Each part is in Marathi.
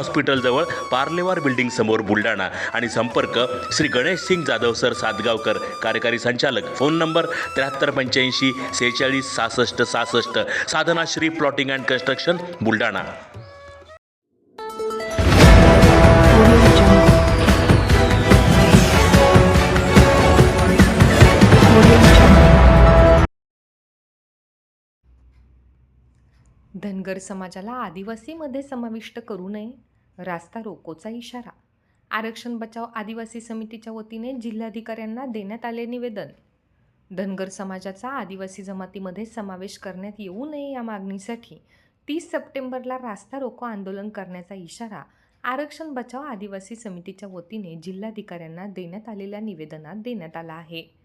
हॉस्पिटलजवळ पार्लेवार बिल्डिंग समोर बुलढाणा. आणि संपर्क श्री गणेश सिंग जाधव सर सातगावकर कार्यकारी संचालक. फोन नंबर त्र्याहत्तर पंच्याऐंशी सेहेचाळीस सहासष्ट सहासष्ट. Sadhana Shri plotting and construction Buldhana. Dhangar समाजाला आदिवासीमध्ये समाविष्ट करू नये. रास्ता रोकोचा इशारा. आरक्षण बचाव आदिवासी समितीच्या वतीने जिल्हाधिकाऱ्यांना देण्यात आले निवेदन. धनगर समाजाचा आदिवासी जमातीमध्ये समावेश करण्यात येऊ नये या मागणीसाठी तीस सप्टेंबरला रास्ता रोको आंदोलन करण्याचा इशारा आरक्षण बचाव आदिवासी समितीच्या वतीने जिल्हाधिकाऱ्यांना देण्यात आलेल्या निवेदनात देण्यात आला आहे.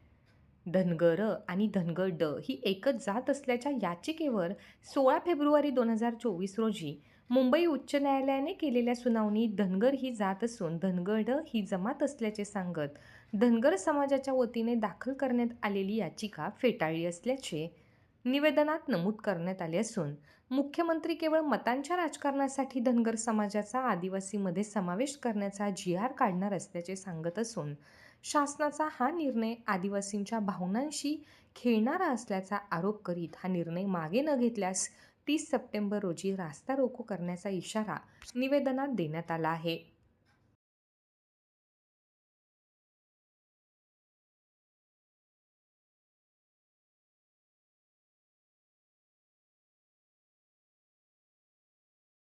धनगर आणि धनगर ड ही एकच जात असल्याच्या याचिकेवर सोळा फेब्रुवारी दोन हजार चोवीस रोजी मुंबई उच्च न्यायालयाने केलेल्या सुनावणीत धनगर ही जात असून धनगर ड ही जमात असल्याचे सांगत धनगर समाजाच्या वतीने दाखल करण्यात आलेली याचिका फेटाळली असल्याचे निवेदनात नमूद करण्यात आले असून मुख्यमंत्री केवळ मतांच्या राजकारणासाठी धनगर समाजाचा आदिवासीमध्ये समावेश करण्याचा जी आर काढणार असल्याचे सांगत असून शासनाचा हा निर्णय आदिवासींच्या भावनांशी खेळणारा असल्याचा आरोप करीत हा निर्णय मागे न घेतल्यास तीस सप्टेंबर रोजी रास्ता रोको करण्याचा इशारा निवेदनात देण्यात आला आहे.